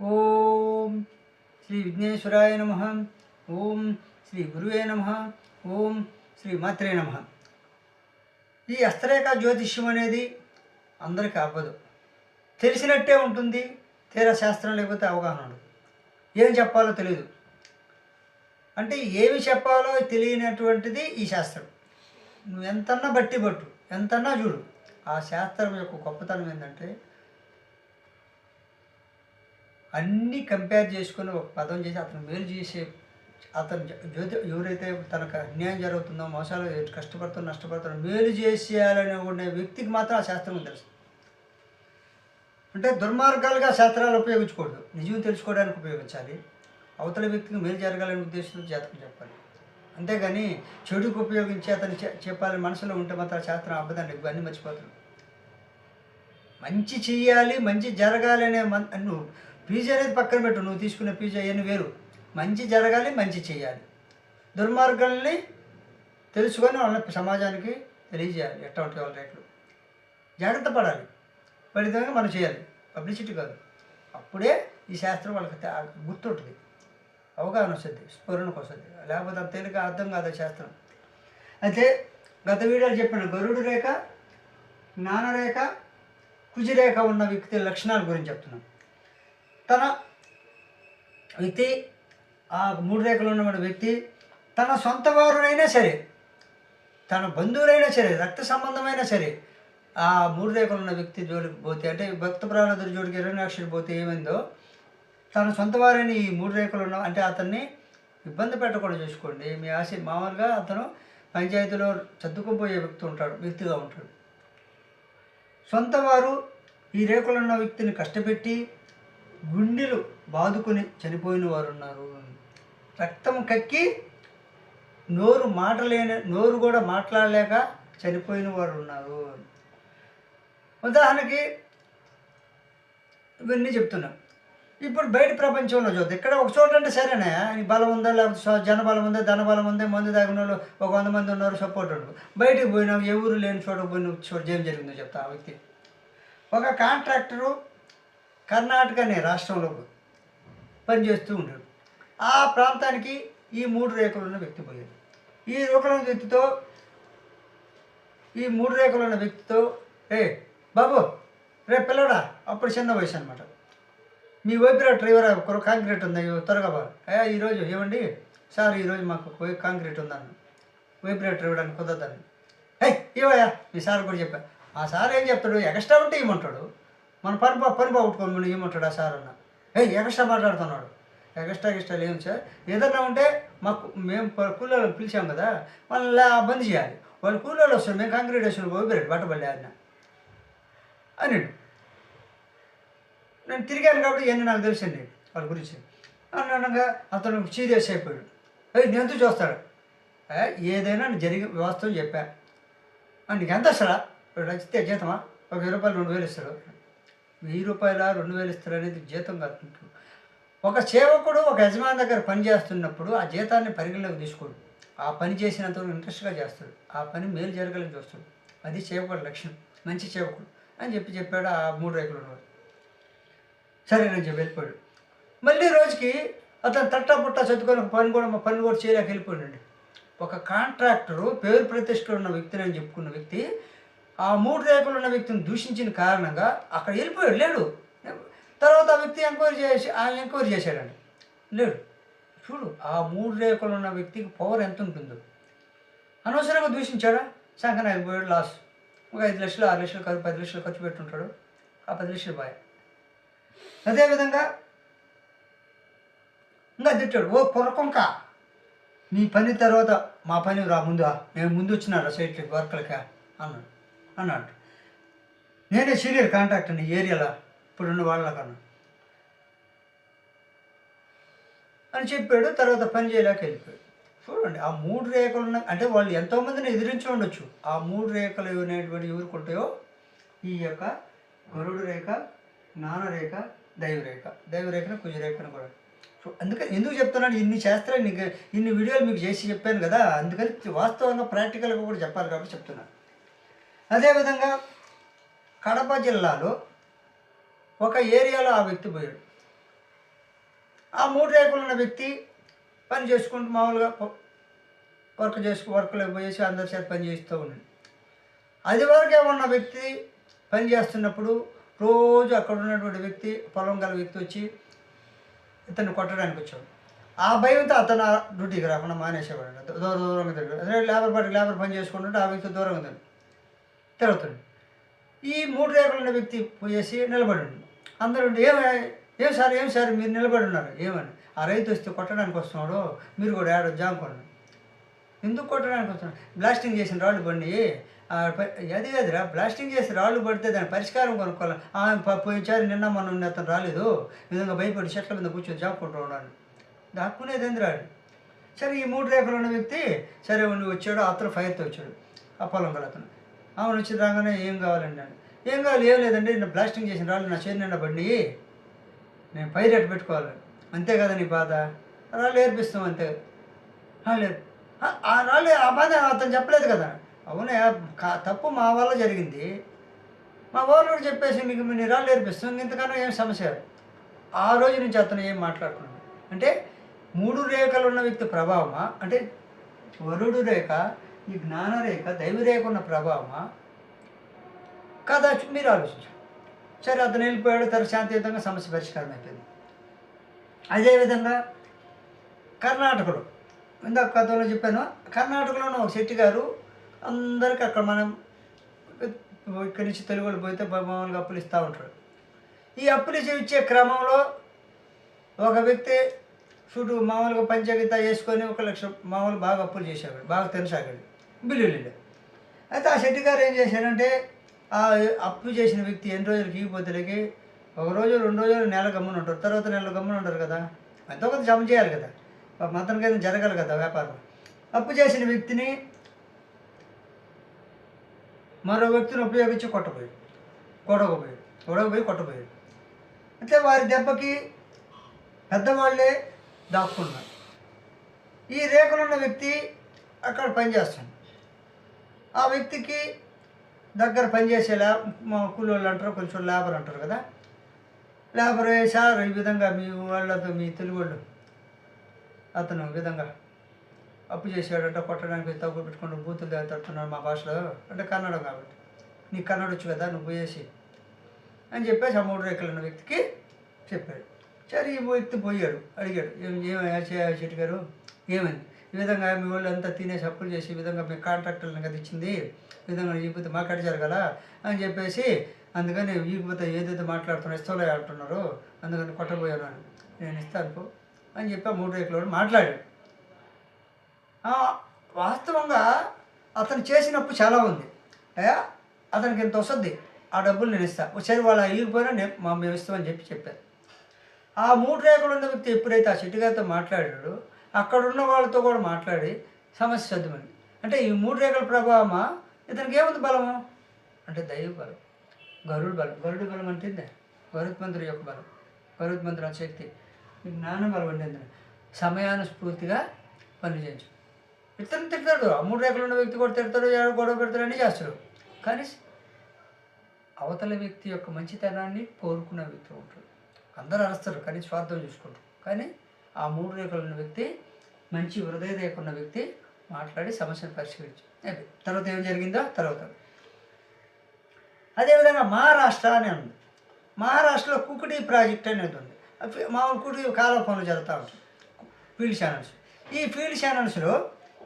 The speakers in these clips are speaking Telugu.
ఓం శ్రీ విఘ్నేశ్వరాయ నమ. ఓం శ్రీ గురువే నమ. ఓం శ్రీ మాత్రే నమ. ఈ హస్తరేఖ జ్యోతిష్యం అనేది అందరికీ అవ్వదు తెలిసినట్టే ఉంటుంది తీరా శాస్త్రం లేకపోతే అవగాహన ఉండదు. ఏం చెప్పాలో తెలియదు అంటే ఏమి చెప్పాలో తెలియనటువంటిది ఈ శాస్త్రం. నువ్వు ఎంతన్నా బట్టి పట్టు ఎంతన్నా చూడు. ఆ శాస్త్రం యొక్క గొప్పతనం ఏంటంటే అన్నీ కంపేర్ చేసుకొని ఒక పదం చేసి అతను మేలు చేసే అతను జ్యోతి ఎవరైతే తనకు అన్యాయం జరుగుతుందో మోసాలు కష్టపడుతున్న నష్టపడుతున్న మేలు చేసేయాలని ఉండే వ్యక్తికి మాత్రం ఆ శాస్త్రం తెలుసు. అంటే దుర్మార్గాలుగా శాస్త్రాలు ఉపయోగించకూడదు. నిజం తెలుసుకోవడానికి ఉపయోగించాలి. అవతల వ్యక్తికి మేలు జరగాలనే ఉద్దేశంతో జాతకం చెప్పాలి. అంతేగాని చెడుకు ఉపయోగించి అతను చె- చెప్పాలని మనసులో ఉంటే మాత్రం శాస్త్రం అబ్బదండి ఇవన్నీ మర్చిపోతాడు మంచి చేయాలి మంచి జరగాలి అనే నువ్వు పీజీ అనేది పక్కన పెట్టు నువ్వు తీసుకునే పీజీ అవన్నీ వేరు. మంచి జరగాలి మంచి చేయాలి. దుర్మార్గాల్ని తెలుసుకొని వాళ్ళని సమాజానికి తెలియజేయాలి ఎట్లా ఉంటాయి వాళ్ళ రేట్లు. జాగ్రత్త పడాలి. ఫలితంగా మనం చేయాలి. పబ్లిసిటీ కాదు. అప్పుడే ఈ శాస్త్రం వాళ్ళకి తే- గుర్తుంటుంది. అవగాహన వస్తుంది స్ఫురణకు వస్తుంది. లేకపోతే అంత తేలిక అర్థం కాదు శాస్త్రం. అయితే గత వీడియోలు చెప్పిన గరుడు రేఖ జ్ఞానరేఖ కుజిరేఖ ఉన్న వ్యక్తి లక్షణాల గురించి చెప్తున్నాం. తన వ్యక్తి ఆ మూడు రేఖలు ఉన్నటువంటి వ్యక్తి తన సొంత వారునైనా సరే తన బంధువులైనా సరే రక్త సంబంధమైనా సరే ఆ మూడు రేఖలు ఉన్న వ్యక్తి జోలికి పోతే అంటే భక్త ప్రాణదుడి జోడికి ఇరవై లక్షలు పోతే ఏమైందో తన సొంత వారైన ఈ మూడు రేఖలు ఉన్న అంటే అతన్ని ఇబ్బంది పెట్టకుండా చూసుకోండి. మీ ఆశ మామూలుగా అతను పంచాయతీలో చదువుకుపోయే వ్యక్తి ఉంటాడు వ్యక్తిగా ఉంటాడు. సొంత వారు ఈ రేఖలున్న ఉన్న వ్యక్తిని కష్టపెట్టి గుండెలు బాదుకొని చనిపోయిన వారు ఉన్నారు రక్తం కక్కి నోరు మాటలేని నోరు కూడా మాట్లాడలేక చనిపోయిన వారు ఉన్నారు ఉదాహరణకి ఇవన్నీ చెప్తున్నా. ఇప్పుడు బయట ప్రపంచంలో చూద్దాం. ఇక్కడ ఒక చోట అంటే సరేనే బలం ఉందా లేకపోతే జనబలం ఉందా ధనబలం ఉందా మందు తాగిన వాళ్ళు ఒక వంద మంది ఉన్నారు సపోర్ట్ ఉండరు బయటకి పోయినాం ఎవరు లేని చోట పోయిన చోట ఏం జరిగిందో చెప్తా ఆ వ్యక్తి. ఒక కాంట్రాక్టరు కర్ణాటక అనే రాష్ట్రంలో పనిచేస్తూ ఉంటాడు ఆ ప్రాంతానికి ఈ మూడు రేఖలు ఉన్న వ్యక్తి పోయాడు ఈ రేఖలున్న వ్యక్తితో ఈ మూడు రేఖలు ఉన్న వ్యక్తితో ఏ బాబు రేపు పిల్లడా? అప్పుడు చిన్న వయసు అనమాట మీ వైబ్రేటర్ డ్రైవర్? ఒకరు కాంక్రీట్ ఉంది? త్వరగా బా అయ్యా ఈరోజు ఏమండి? సార్ ఈరోజు మాకు కాంక్రీట్ ఉందన్న వైబ్రేటర్ ఇవ్వడానికి కుదరదని. హే ఇవ్వయా మీ సార్ కూడా చెప్పా ఆ సార్ ఏం చెప్తాడు? ఎక్స్ట్రా ఉంటే ఇవ్వమంటాడు. మన పని బా పని బాగుట్టుకోమని ఇవ్వమంటాడు ఆ సార్ అన్న? ఏ ఎగస్ట్రా మాట్లాడుతున్నాడు. ఎగస్ట్రా ఎగస్ట్రా ఏం సార్. ఏదన్నా ఉంటే మాకు మేము ప- పిలిచాం కదా వాళ్ళని బంద్ చేయాలి. వాళ్ళు కూలీలు వస్తారు మేము కాంక్రీట్ వేసిన పోయిపోయాడు బట్టబల్లి ఆయన అని నేను తిరిగాను కాబట్టి ఇవన్నీ నాకు తెలిసింది వాళ్ళ గురించి. అనగా అతను సీరియస్ అయిపోయాడు. అయ్యి నేను ఎందుకు చూస్తాడు "ఏ, ఏదైనా జరిగి వాస్తవం చెప్పా. "ఆ, నీకు ఎంత ఇస్తాడా ఇప్పుడు నచ్చితే జీతమా? ఒక వెయ్యి రూపాయలు రెండు వేలు ఇస్తాడు. వెయ్యి రూపాయల రెండు వేలు ఇస్తారు అనేది జీతం కాదు ఒక సేవకుడు ఒక యజమాని దగ్గర పని చేస్తున్నప్పుడు ఆ జీతాన్ని పరిగణలోకి తీసుకోడు. ఆ పని చేసినంత ఇంట్రెస్ట్గా చేస్తాడు. ఆ పని మేలు జరగాలని చూస్తాడు. అది సేవకుడు లక్ష్యం మంచి సేవకుడు అని చెప్పి చెప్పాడు ఆ మూడు రైతులు ఉన్నవాడు. సరే నేను చెప్పి వెళ్ళిపోయాడు. మళ్ళీ రోజుకి అతను తట్టా పుట్టా చదువుకొని పని కూడా పని కూడా చేయలేక వెళ్ళిపోయాడండి. ఒక కాంట్రాక్టరు పేరు ప్రతిష్టలు ఉన్న వ్యక్తిని అని చెప్పుకున్న వ్యక్తి ఆ మూడు రేకులు ఉన్న వ్యక్తిని దూషించిన కారణంగా అక్కడ వెళ్ళిపోయాడు లేడు. తర్వాత ఆ వ్యక్తి ఎంక్వైరీ చేసి ఆయన ఎంక్వైరీ చేశాడండి లేడు. చూడు ఆ మూడు రేకులు ఉన్న వ్యక్తికి పవర్ ఎంత ఉంటుందో. అనవసరంగా దూషించాడా? శంకర్ అయిపోయాడు లాస్ ఒక ఐదు లక్షలు ఆరు లక్షలు ఖర్చు పది లక్షలు ఖర్చు పెట్టుంటాడు. ఆ పది లక్షలు బాయ్. అదేవిధంగా ఇంకా తిట్టాడు ఓ పొరకొంక నీ పని తర్వాత మా పని రా ముందు మేము ముందు వచ్చినారా సైట్లకి వర్కర్లకి అన్నాడు. అన్నాడు. నేనే సీనియర్ కాంట్రాక్టర్ ఈ ఏరియాలో ఇప్పుడున్న వాళ్ళకన్నా అని చెప్పాడు తర్వాత పని చేయలేక వెళ్ళిపోయాడు. చూడండి ఆ మూడు రేఖలు ఉన్న అంటే వాళ్ళు ఎంతోమందిని ఎదిరించి ఉండొచ్చు. ఆ మూడు రేఖలు అనేటువంటి ఎవరికి ఉంటాయో? ఈ యొక్క గరుడు రేఖ నానరేఖ దైవరేఖ దైవరేఖను కుజరేఖను కూడా. సో అందుకని ఎందుకు చెప్తున్నాను ఇన్ని శాస్త్రాలు ఇన్ని వీడియోలు మీకు చేసి చెప్పాను కదా. అందుకని వాస్తవంగా ప్రాక్టికల్గా కూడా చెప్పాలి కాబట్టి చెప్తున్నాను. అదేవిధంగా కడప జిల్లాలో ఒక ఏరియాలో ఆ వ్యక్తి పోయాడు. ఆ మూడు రేకులు ఉన్న వ్యక్తి పని చేసుకుంటూ మామూలుగా వర్క్ చేసుకు వర్క్లోకి పోయేసి అందరి చేత పని చేస్తూ ఉన్నాడు. అది వరకే ఉన్న వ్యక్తి పని చేస్తున్నప్పుడు రోజు అక్కడ ఉన్నటువంటి వ్యక్తి పొలం గల వ్యక్తి వచ్చి ఇతను కొట్టడానికి వచ్చాడు. ఆ భయంతో అతను ఆ డ్యూటీకి రాకుండా మానేసేవాడు. దూరం దూరంగా తిరిగాడు. అదే లేబర్ పడి లేబర్ పని చేసుకుంటుంటే ఆ వ్యక్తి దూరంగా తిరిగి తిరుగుతుంది ఈ మూడు రేఖలు ఉన్న వ్యక్తి పోయేసి నిలబడి ఉండు. అందరూ ఉండి, ఏమ ఏం సార్ ఏం సార్ మీరు నిలబడి ఉన్నారు. ఏమని? ఆ రైతు వస్తే కొట్టడానికి వస్తున్నాడు మీరు కూడా ఏడో జాముకోండి ఎందుకు కొట్టడానికి వస్తున్నాడు? బ్లాస్టింగ్ చేసిన రాళ్ళు బండి అది కాదురా బ్లాస్టింగ్ చేసి రాళ్ళు పడితే దాని పరిష్కారం కొనుక్కోవాలి? ఆమె పోయినసారి నిన్న మనం అతను రాలేదు విధంగా భయపడి చెట్ల మీద కూర్చొని జాపుకుంటూ ఉన్నాడు. దాక్కునేది ఎందురాడు సరే ఈ మూడు రేఖలు ఉన్న వ్యక్తి సరే నువ్వు వచ్చాడు అతను ఫైర్తో వచ్చాడు ఆ పొలం గల అతను. ఆమెను వచ్చి రాగానే ఏం కావాలండి అని. ఏం కావాలి? ఏం లేదండి నేను బ్లాస్టింగ్ చేసిన రాళ్ళు నా చేతి నిండా బండి నేను పైరేట్ పెట్టుకోవాలి? అంతే కదా నీ బాధ? రాళ్ళు ఏర్పిస్తాం అంతే. లేదు. "ఆ, ఆ రాళ్ళు ఆ బాధ అతను చెప్పలేదు కదా. అవునే కా- తప్పు మా వల్ల జరిగింది. మా వాళ్ళు కూడా చెప్పేసి మీకు నీ రాళ్ళు ఏర్పిస్తాం. ఇంతకన్నా ఏం సమస్య? ఆ రోజు నుంచి అతను ఏం మాట్లాడుకున్నాడు? అంటే మూడు రేఖలు ఉన్న వ్యక్తి ప్రభావమా? అంటే వరుడు రేఖ ఈ జ్ఞానరేఖ దైవరేఖ ఉన్న ప్రభావమా? కదా మీరు ఆలోచించండి సరే అతను వెళ్ళిపోయాడు తర్వాత శాంతియుతంగా సమస్య పరిష్కారం అయిపోయింది. అదేవిధంగా కర్ణాటకలో ఇందాక కథలో చెప్పాను కర్ణాటకలోనే ఒక శెట్టి గారు అందరికీ అక్కడ మనం ఇక్కడి నుంచి తెలుగు వాళ్ళు పోతే మామూలుగా అప్పులు ఇస్తూ ఉంటారు. ఈ అప్పులు ఇచ్చే క్రమంలో ఒక వ్యక్తి చుట్టూ మామూలుగా పంచాయతీ వేసుకొని ఒక లక్ష మామూలు బాగా అప్పులు చేసేవాడు బాగా తినసాగాడు. బిల్లులు అయితే ఆ శెట్టి గారు ఏం చేశారంటే ఆ అప్పు చేసిన వ్యక్తి ఎన్ని రోజులకి ఇగిపోతలకి ఒక రోజు రెండు రోజులు నెల గమ్మున ఉంటారు. తర్వాత నెల గమ్మున ఉంటారు కదా. ఎంతో కొంత జమ చేయాలి కదా. మతనికి ఏదైనా జరగాలి కదా వ్యాపారం అప్పు చేసిన వ్యక్తిని మరో వ్యక్తిని ఉపయోగించి కొట్టబోయాడు కొడకపోయాడు కొడకపోయి కొట్టబోయాడు అంటే వారి దెబ్బకి పెద్దవాళ్ళే దాక్కున్నారు. ఈ రేఖలున్న వ్యక్తి అక్కడ పనిచేస్తుంది ఆ వ్యక్తికి దగ్గర పనిచేసే ల్యాబ్ మా కూలోళ్ళు అంటారు కొంచెం లేబర్ అంటారు కదా. లేబర్ సార్ ఈ విధంగా మీ వాళ్ళతో మీ తెలుగు వాళ్ళు అతను విధంగా అప్పు చేసాడంట కొట్టడానికి తగ్గు పెట్టుకుంటూ బూతులు తడుతున్నాడు మా భాషలో. అంటే కన్నడ కాబట్టి. నీకు కన్నడ వచ్చు కదా నువ్వు పోయేసి. అని చెప్పేసి ఆ మూడు రేఖలు ఉన్న వ్యక్తికి చెప్పాడు. సరే ఈ వ్యక్తి పోయాడు అడిగాడు ఏం ఏమయ్యా చెట్టు గారు ఏమైంది? ఈ విధంగా మీ వాళ్ళు అంతా తినేసి అప్పులు చేసి ఈ విధంగా మీ కాంట్రాక్టర్లను కదా ఇచ్చింది? ఈ విధంగా ఈగిపోతే మాట్లాడిచారు కదా? అని చెప్పేసి అందుకని ఈగిపోతే ఏదైతే మాట్లాడుతున్నా ఇస్తాలో అంటున్నారు. అందుకని కొట్టబోయాను అని. నేను ఇస్తాను పో అని చెప్పి ఆ మూడు రేకులు మాట్లాడాడు. వాస్తవంగా అతను చేసినప్పు చాలా ఉంది. అతనికి ఇంత వస్తుంది? ఆ డబ్బులు నేను ఇస్తాను ఒకసారి వాళ్ళ ఇగిపోయినా నేను మా మేము ఇస్తామని చెప్పి చెప్పారు. ఆ మూడు రేఖలు ఉన్న వ్యక్తి ఎప్పుడైతే ఆ చెట్టుగారితో మాట్లాడాడో అక్కడ ఉన్న వాళ్ళతో కూడా మాట్లాడి సమస్య సర్దుమంది అంటే ఈ మూడు రేఖల ప్రభావమా? ఇతనికి ఏముంది బలము? అంటే దైవ బలం. గరుడు బలం. గరుడు బలం అంటే ఇదే గరుత్మంతుడి యొక్క బలం. గరుత్మంతుడు శక్తి. జ్ఞానం జ్ఞాన బలం అంటే ఏంది? సమయానుస్ఫూర్తిగా పనిచేయచ్చు ఇతను తిడతాడు. ఆ మూడు రేఖలు ఉన్న వ్యక్తి కూడా తిడతాడు గొడవ పెడతాడు అని చేస్తాడు. కానీ అవతల వ్యక్తి యొక్క మంచితనాన్ని కోరుకునే వ్యక్తి ఉంటాడు. అందరూ అరుస్తారు కానీ స్వార్థం చూసుకుంటారు. కానీ ఆ మూడు రేఖలు ఉన్న వ్యక్తి మంచి హృదయ ఉన్న వ్యక్తి మాట్లాడి సమస్యను పరిష్కరించు. తర్వాత ఏం జరిగిందో తర్వాత. అదేవిధంగా మహారాష్ట్ర అని ఉంది. మహారాష్ట్రలో కుకుడి ప్రాజెక్ట్ అనేది ఉంది. మామూలు కుడి కాలువ పనులు జరుగుతూ ఉంటుంది ఫీల్డ్ ఛానల్స్. ఈ ఫీల్డ్ ఛానల్స్లో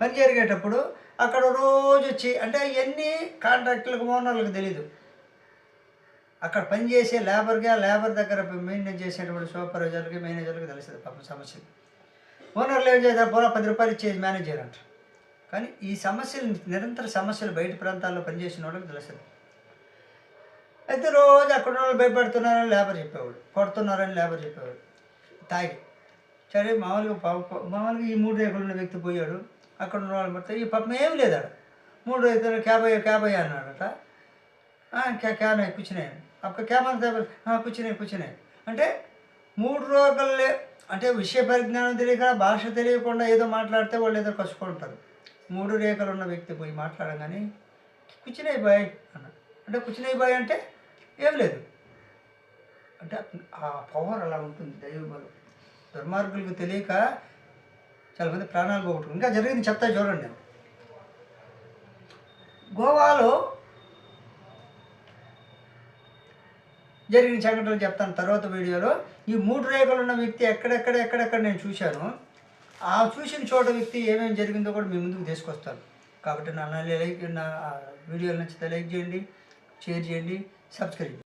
పని జరిగేటప్పుడు అక్కడ రోజు వచ్చి అంటే ఇవన్నీ కాంట్రాక్టులకు ఓనర్లకు తెలీదు. అక్కడ పనిచేసే లేబర్కి లేబర్ దగ్గర మెయింటైన్ చేసేటువంటి సూపర్వైజర్లకి మేనేజర్లకి తెలుస్తుంది పాపం సమస్యలు. ఓనర్లు ఏం చేశారు పోరా పది రూపాయలు ఇచ్చేది మేనేజర్ అంటారు కానీ ఈ సమస్యలు నిరంతర సమస్యలు బయట ప్రాంతాల్లో పనిచేసిన వాళ్ళకి తెలుస్తుంది అయితే రోజు అక్కడ ఉన్న వాళ్ళు భయపడుతున్నారని లేబర్ చెప్పేవాడు కొడుతున్నారని లేబర్ చెప్పేవాడు. తాగి. సరే మామూలుగా మామూలుగా ఈ మూడు రేకులు ఉన్న వ్యక్తి పోయాడు అక్కడ ఉన్న వాళ్ళు మొత్తం ఈ పాపం ఏం లేదాడు మూడు రైతులు క్యాబ్ క్యాబ్ అన్నాడట. "ఆ, క్యా క్యా కూర్చున్నాయి. అప్పుడు క్యాబ్ కూర్చున్నాయి కూర్చున్నాయి. అంటే మూడు రోజులే అంటే విషయ పరిజ్ఞానం తెలియక భాష తెలియకుండా ఏదో మాట్లాడితే వాళ్ళు ఏదో కసుకుంటారు. మూడు రేఖలు ఉన్న వ్యక్తి పోయి మాట్లాడగానే కూర్చునే బాయ్ అన్న అంటే కూర్చునే బాయ్ అంటే ఏం లేదు. అంటే ఆ పవర్ అలా ఉంటుంది దైవ దుర్మార్గులకు తెలియక చాలామంది ప్రాణాలు పోగొట్టుకున్నారు ఇంకా జరిగింది చెప్తా చూడండి నేను. గోవాలో జరిగిన సంఘటనలు చెప్తాను. తర్వాత వీడియోలో ఈ మూడు రేఖలు ఉన్న వ్యక్తి ఎక్కడెక్కడ ఎక్కడెక్కడ నేను చూశాను. ఆ చూసిన చోట వ్యక్తి ఏమేమి జరిగిందో కూడా మీ ముందుకు తీసుకొస్తాను. కాబట్టి నా లైక్ నా వీడియోలు నచ్చితే లైక్ చేయండి షేర్ చేయండి సబ్స్క్రైబ్